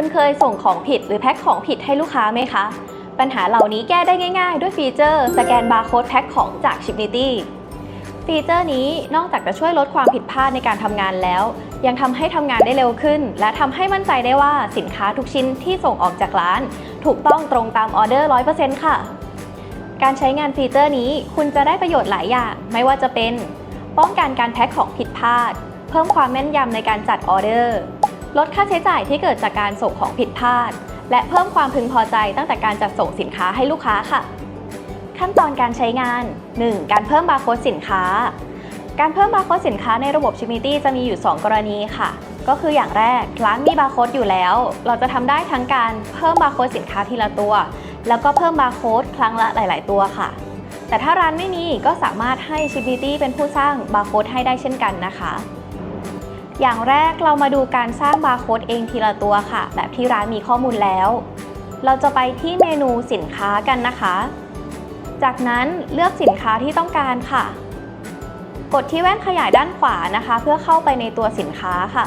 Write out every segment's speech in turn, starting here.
คุณเคยส่งของผิดหรือแพ็คของผิดให้ลูกค้าไหมคะ ปัญหาเหล่านี้แก้ได้ง่ายๆ ด้วยฟีเจอร์สแกนบาร์โค้ดแพ็คของจาก Shipnity ฟีเจอร์นี้นอกจากจะช่วยลดความผิดพลาดในการทำงานแล้ว ยังทำให้ทำงานได้เร็วขึ้น และทำให้มั่นใจได้ว่าสินค้าทุกชิ้นที่ส่งออกจากร้าน ถูกต้องตรงตามออเดอร์ 100%ค่ะ การใช้งานฟีเจอร์นี้คุณจะได้ประโยชน์หลายอย่าง ไม่ว่าจะเป็น ป้องกันการแพ็คของผิดพลาด เพิ่มความแม่นยำในการจัดออเดอร์ ลดค่าใช้จ่ายที่เกิดจากการส่งของผิดพลาด และเพิ่มความพึงพอใจตั้งแต่การจัดส่งสินค้าให้ลูกค้าค่ะ ขั้นตอนการใช้งาน 1. การเพิ่มบาร์โค้ดสินค้า การเพิ่มบาร์โค้ดสินค้าในระบบ Shimity จะมีอยู่ 2 กรณีค่ะ ก็คืออย่างแรกร้านมีบาร์โค้ดอยู่แล้ว เราจะทำได้ทั้งการเพิ่มบาร์โค้ดสินค้าทีละตัว แล้วก็เพิ่มบาร์โค้ดครั้งละหลาย ๆ ตัวค่ะแต่ถ้าร้านไม่มีก็สามารถให้ Shimity เป็นผู้สร้างบาร์โค้ดให้ได้เช่นกันนะคะ อย่างแรกเรามาดูการสร้างบาร์โค้ดเองทีละตัวค่ะ แบบที่ร้านมีข้อมูลแล้ว เราจะไปที่เมนูสินค้ากันนะคะ จากนั้นเลือกสินค้าที่ต้องการค่ะ กดที่แว่นขยายด้านขวานะคะ เพื่อเข้าไปในตัวสินค้าค่ะ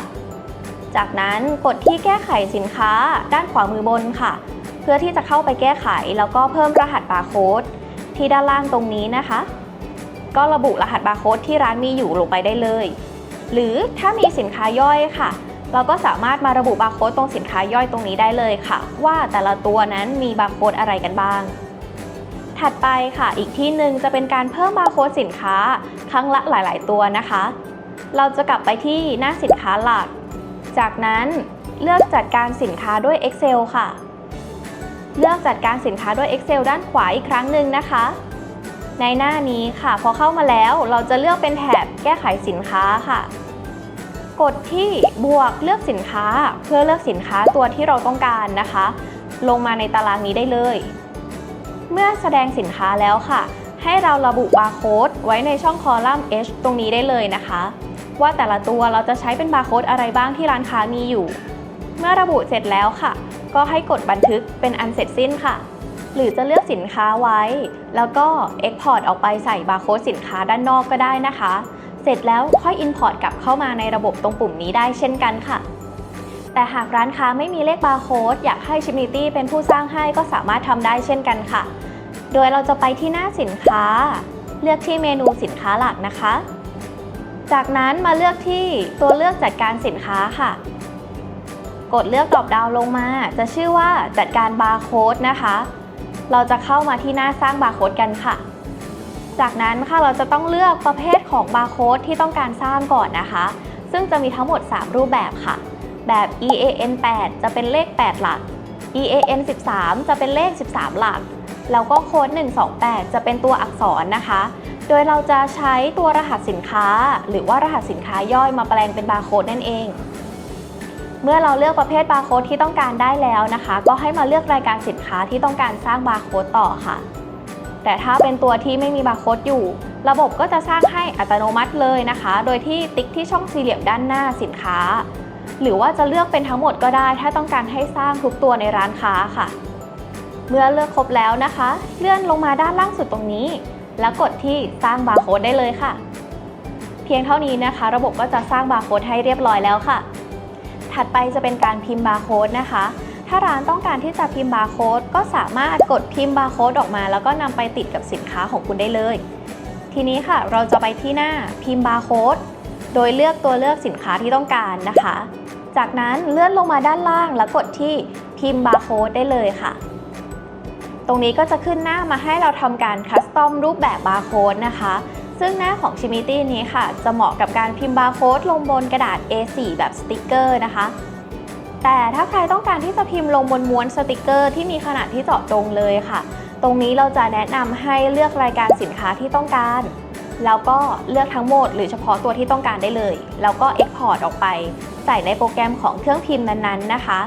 จากนั้นกดที่แก้ไขสินค้าด้านขวามือบนค่ะ เพื่อที่จะเข้าไปแก้ไขแล้วก็เพิ่มรหัสบาร์โค้ดที่ด้านล่างตรงนี้นะคะ ก็ระบุรหัสบาร์โค้ดที่ร้านมีอยู่ลงไปได้เลย หรือถ้ามีสินค้าย่อยค่ะ เราก็สามารถมาระบุบาร์โค้ดตรงสินค้าย่อยตรงนี้ได้เลยค่ะ ว่าแต่ละตัวนั้นมีบาร์โค้ดอะไรกันบ้าง ถัดไปค่ะ อีกที่หนึ่งจะเป็นการเพิ่มบาร์โค้ดสินค้า ครั้งละหลาย ๆ ตัวนะคะ เราจะกลับไปที่หน้าสินค้าหลัก จากนั้นเลือกจัดการสินค้าด้วย Excel ค่ะ เลือกจัดการสินค้าด้วย Excel ด้านขวาอีกครั้งหนึ่งนะคะ ในหน้านี้ค่ะ พอเข้ามาแล้วเราจะเลือกเป็นแถบแก้ไขสินค้าค่ะ กดที่บวกเลือกสินค้าเพื่อเลือกสินค้าตัวที่เราต้องการนะคะ ลงมาในตารางนี้ได้เลย เมื่อแสดงสินค้าแล้วค่ะ ให้เราระบุบาร์โค้ดไว้ในช่องคอลัมน์ H ตรงนี้ได้เลยนะคะ ว่าแต่ละตัวเราจะใช้เป็นบาร์โค้ดอะไรบ้างที่ร้านค้ามีอยู่ เมื่อระบุเสร็จแล้วค่ะ ก็ให้กดบันทึกเป็นอันเสร็จสิ้นค่ะ หรือจะเลือกสินค้าไว้ แล้วก็ Export ออกไปใส่บาร์โค้ดสินค้าด้านนอกก็ได้นะคะ เสร็จแล้วค่อย Import กลับเข้ามาในระบบตรงปุ่มนี้ได้เช่นกันค่ะ แต่หากร้านค้าไม่มีเลขบาร์โค้ดอยากให้ Shimity เป็นผู้สร้างให้ก็สามารถทำได้เช่นกันค่ะ โดยเราจะไปที่หน้าสินค้า เลือกที่เมนูสินค้าหลักนะคะ จากนั้นมาเลือกที่ตัวเลือกจัดการสินค้าค่ะ กดเลือกดรอปดาวลงมา จะชื่อว่าจัดการบาร์โค้ดนะคะ เราจะเข้ามาที่หน้าสร้างบาร์โค้ดกันค่ะ จากนั้นค่ะเราจะต้องเลือกประเภทของบาร์โค้ดที่ต้องการสร้างก่อนนะคะ ซึ่งจะมีทั้งหมด 3 รูปแบบค่ะ แบบ EAN 8 จะเป็นเลข 8 หลัก EAN 13 จะเป็นเลข 13 หลัก แล้วก็โค้ด128 จะเป็นตัวอักษรนะคะ โดยเราจะใช้ตัวรหัสสินค้า หรือว่ารหัสสินค้าย่อยมาแปลงเป็นบาร์โค้ดนั่นเอง เมื่อเราเลือกประเภทบาร์โค้ดที่ต้องการได้แล้วนะคะ ก็ให้มาเลือกรายการสินค้าที่ต้องการสร้างบาร์โค้ดต่อค่ะ แต่ถ้าเป็นตัวที่ไม่มีบาร์โค้ดอยู่ ระบบก็จะสร้างให้อัตโนมัติเลยนะคะ โดยที่ติ๊กที่ช่องสี่เหลี่ยมด้านหน้าสินค้า หรือว่าจะเลือกเป็นทั้งหมดก็ได้ ถ้าต้องการให้สร้างทุกตัวในร้านค้าค่ะ เมื่อเลือกครบแล้วนะคะ เลื่อนลงมาด้านล่างสุดตรงนี้ แล้วกดที่สร้างบาร์โค้ดได้เลยค่ะ เพียงเท่านี้นะคะ ระบบก็จะสร้างบาร์โค้ดให้เรียบร้อยแล้วค่ะ ถัดไปจะเป็นการพิมพ์บาร์โค้ดนะคะ ถ้าร้านต้องการที่จะพิมพ์บาร์โค้ดก็สามารถกดพิมพ์บาร์โค้ดออกมา แล้วก็นำไปติดกับสินค้าของคุณได้เลย ทีนี้ค่ะเราจะไปที่หน้าพิมพ์บาร์โค้ดโดยเลือกตัวเลือกสินค้าที่ต้องการนะคะ จากนั้นเลื่อนลงมาด้านล่างแล้วกดที่พิมพ์บาร์โค้ดได้เลยค่ะ ตรงนี้ก็จะขึ้นหน้ามาให้เราทำการคัสตอมรูปแบบบาร์โค้ดนะคะ ซึ่งหน้าของ Shimity นี้ค่ะ จะเหมาะกับการพิมพ์บาร์โค้ดลงบนกระดาษ A4 แบบสติกเกอร์นะคะ แต่ถ้าใครต้องการที่จะพิมพ์ลงบนม้วนสติกเกอร์ที่มีขนาดที่เจาะจงเลยค่ะ ตรงนี้เราจะแนะนำให้เลือกรายการสินค้าที่ต้องการ แล้วก็เลือกทั้งหมดหรือเฉพาะตัวที่ต้องการได้เลย แล้วก็ Export ออกไป ใส่ในโปรแกรมของเครื่องพิมพ์นั้นๆนะคะ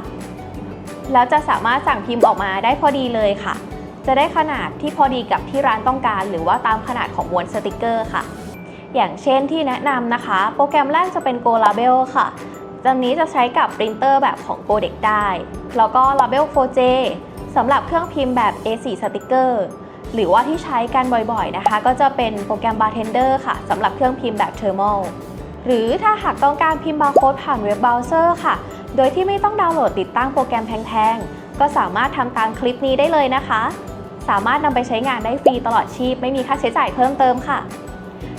แล้วจะสามารถสั่งพิมพ์ออกมาได้พอดีเลยค่ะ จะได้ขนาดที่พอดีกับที่ร้านต้องการ หรือว่าตามขนาดของม้วนสติกเกอร์ค่ะ อย่างเช่นที่แนะนำนะคะ โปรแกรมแรกจะเป็น Go Label ค่ะ จำนี้จะใช้กับปรินเตอร์แบบของ Codex ได้ แล้วก็ Label 4J สำหรับเครื่องพิมพ์แบบ A4 สติกเกอร์หรือว่าที่ใช้กันบ่อยๆนะคะ ก็จะเป็นโปรแกรม Bartender ค่ะสำหรับเครื่องพิมพ์แบบ Thermal หรือถ้าหากต้องการพิมพ์บาร์โค้ดผ่านเว็บเบราว์เซอร์ค่ะ โดยที่ไม่ต้องดาวน์โหลดติดตั้งโปรแกรมแพงๆ ก็สามารถทำตามคลิปนี้ได้เลยนะคะ สามารถนำไปใช้งานได้ฟรีตลอดชีพ ไม่มีค่าใช้จ่ายเพิ่มเติมค่ะ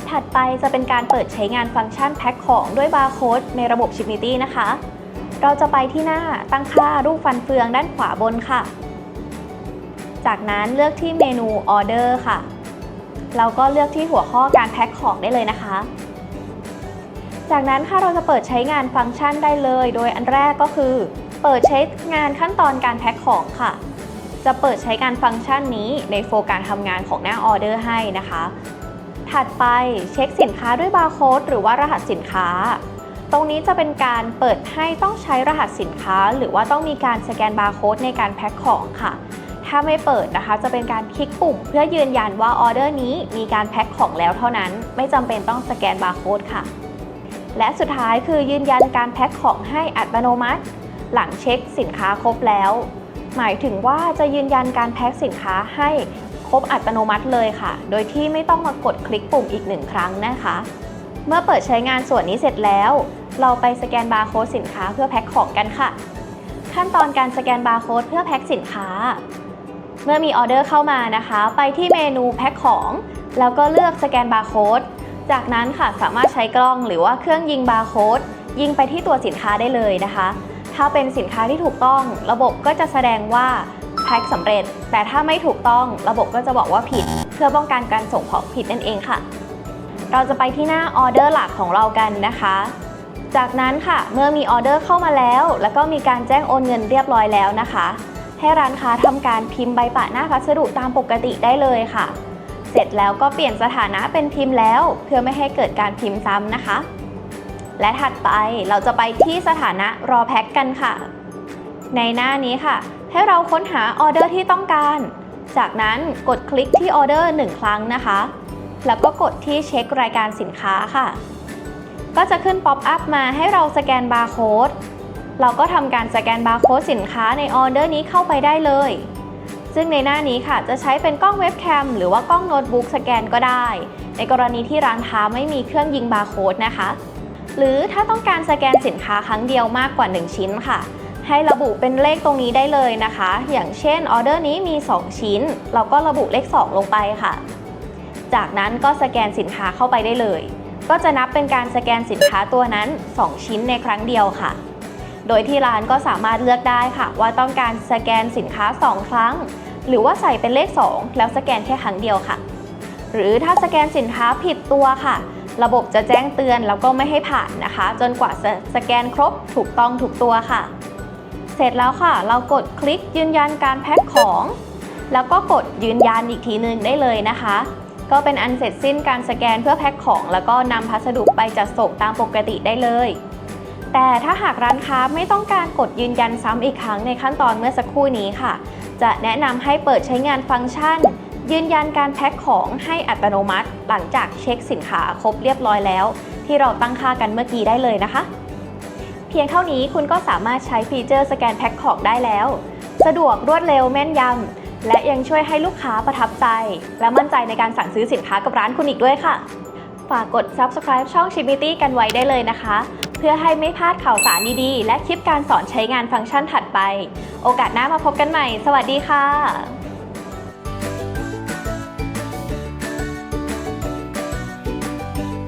ถัดไปจะเป็นการเปิดใช้งานฟังก์ชันแพ็คของด้วยบาร์โค้ดในระบบ Shipnity นะคะ เราจะไปที่หน้าตั้งค่ารูปฟันเฟืองด้านขวาบนค่ะ จากนั้นเลือกที่เมนูออเดอร์ค่ะ เราก็เลือกที่หัวข้อการแพ็คของได้เลยนะคะ จากนั้นค่ะเราจะเปิดใช้งานฟังก์ชันได้เลย โดยอันแรกก็คือ เปิดใช้งานขั้นตอนการแพ็คของค่ะจะเปิดใช้งานฟังก์ชันนี้ในโฟล์การทำงานของหน้าออเดอร์ให้นะคะ ถัดไปเช็คสินค้าด้วยบาร์โค้ดหรือว่ารหัสสินค้า ตรงนี้จะเป็นการเปิดให้ต้องใช้รหัสสินค้า หรือว่าต้องมีการสแกนบาร์โค้ดในการแพ็คของค่ะ ถ้าไม่เปิดนะคะ จะเป็นการคลิกปุ่ม เพื่อยืนยันว่าออเดอร์นี้มีการแพ็คของแล้วเท่านั้น ไม่จำเป็นต้องสแกนบาร์โค้ดค่ะ และสุดท้ายคือยืนยันการแพ็คของให้อัตโนมัติ หลังเช็คสินค้าครบแล้ว หมายถึงว่าจะยืนยันการแพ็คสินค้าให้ ครบอัตโนมัติเลยค่ะ โดยที่ไม่ต้องมากดคลิกปุ่มอีกหนึ่งครั้งนะคะ เมื่อเปิดใช้งานส่วนนี้เสร็จแล้ว เราไปสแกนบาร์โค้ดสินค้าเพื่อแพ็คของกันค่ะ ขั้นตอนการสแกนบาร์โค้ดเพื่อแพ็คสินค้า เมื่อมีออเดอร์เข้ามานะคะ ไปที่เมนูแพ็คของ แล้วก็เลือกสแกนบาร์โค้ด จากนั้นค่ะสามารถใช้กล้องหรือว่าเครื่องยิงบาร์โค้ดยิงไปที่ตัวสินค้าได้เลยนะคะ ถ้าเป็นสินค้าที่ถูกต้อง ระบบก็จะแสดงว่า แพ็คสำเร็จ แต่ถ้าไม่ถูกต้องระบบก็จะบอกว่าผิด เพื่อป้องกันการส่งของผิดนั่นเองค่ะ เราจะไปที่หน้าออเดอร์หลักของเรากันนะคะ จากนั้นค่ะเมื่อมีออเดอร์เข้ามาแล้ว แล้วก็มีการแจ้งโอนเงินเรียบร้อยแล้วนะคะ ให้ร้านค้าทำการพิมพ์ใบปะหน้าพัสดุตามปกติได้เลยค่ะ เสร็จแล้วก็เปลี่ยนสถานะเป็นพิมพ์แล้ว เพื่อไม่ให้เกิดการพิมพ์ซ้ำนะคะและถัดไปเราจะไปที่สถานะรอแพ็คกันค่ะ ในหน้านี้ค่ะ ให้เราค้นหาออเดอร์ที่ต้องการ จากนั้นกดคลิกที่ออเดอร์1ครั้งนะคะ แล้วก็กดที่เช็ครายการสินค้าค่ะ ก็จะขึ้นป๊อปอัพมาให้เราสแกนบาร์โค้ด เราก็ทำการสแกนบาร์โค้ดสินค้าในออเดอร์นี้เข้าไปได้เลย ซึ่งในหน้านี้ค่ะจะใช้เป็นกล้องเว็บแคมหรือว่ากล้องโน้ตบุ๊กสแกนก็ได้ ในกรณีที่ร้านค้าไม่มีเครื่องยิงบาร์โค้ดนะคะ หรือถ้าต้องการสแกนสินค้าครั้งเดียวมากกว่า 1 ชิ้นค่ะ ให้ระบุเป็นเลขตรงนี้ได้เลยนะคะ อย่างเช่นออเดอร์นี้มี 2 ชิ้น เราก็ระบุเลข 2 ลงไปค่ะ จากนั้นก็สแกนสินค้าเข้าไปได้เลย ก็จะนับเป็นการสแกนสินค้าตัวนั้น 2 ชิ้นในครั้งเดียวค่ะ โดยที่ร้านก็สามารถเลือกได้ค่ะ ว่าต้องการสแกนสินค้า 2 ครั้ง หรือว่าใส่เป็นเลข 2 แล้วสแกนแค่ครั้งเดียวค่ะ หรือถ้าสแกนสินค้าผิดตัวค่ะระบบจะแจ้งเตือนแล้วก็ไม่ให้ผ่านนะคะ จนกว่าสแกนครบถูกต้องถูกตัวค่ะ เสร็จแล้วค่ะ เรากดคลิกยืนยันการแพ็คของ แล้วก็กดยืนยันอีกทีหนึ่งได้เลยนะคะ ก็เป็นอันเสร็จสิ้นการสแกนเพื่อแพ็คของ แล้วก็นำพัสดุไปจัดส่งตามปกติได้เลย แต่ถ้าหากร้านค้าไม่ต้องการกดยืนยันซ้ำอีกครั้งในขั้นตอนเมื่อสักครู่นี้ค่ะ จะแนะนำให้เปิดใช้งานฟังก์ชัน ยืนยันการแพ็คของให้อัตโนมัติ หลังจากเช็คสินค้าครบเรียบร้อยแล้ว ที่เราตั้งค่ากันเมื่อกี้ได้เลยนะคะ พียงเท่านี้คุณก็สามารถใช้ฟีเจอร์สแกนแพ็คของได้แล้ว สะดวกรวดเร็วแม่นยำ และยังช่วยให้ลูกค้าประทับใจ และมั่นใจในการสั่งซื้อสินค้ากับร้านคุณอีกด้วยค่ะ ฝากกด subscribe ช่อง Shipity กันไว้ได้เลยนะคะ เพื่อให้ไม่พลาดข่าวสารดีๆ และคลิปการสอนใช้งานฟังก์ชันถัดไป โอกาสหน้ามาพบกันใหม่ สวัสดีค่ะ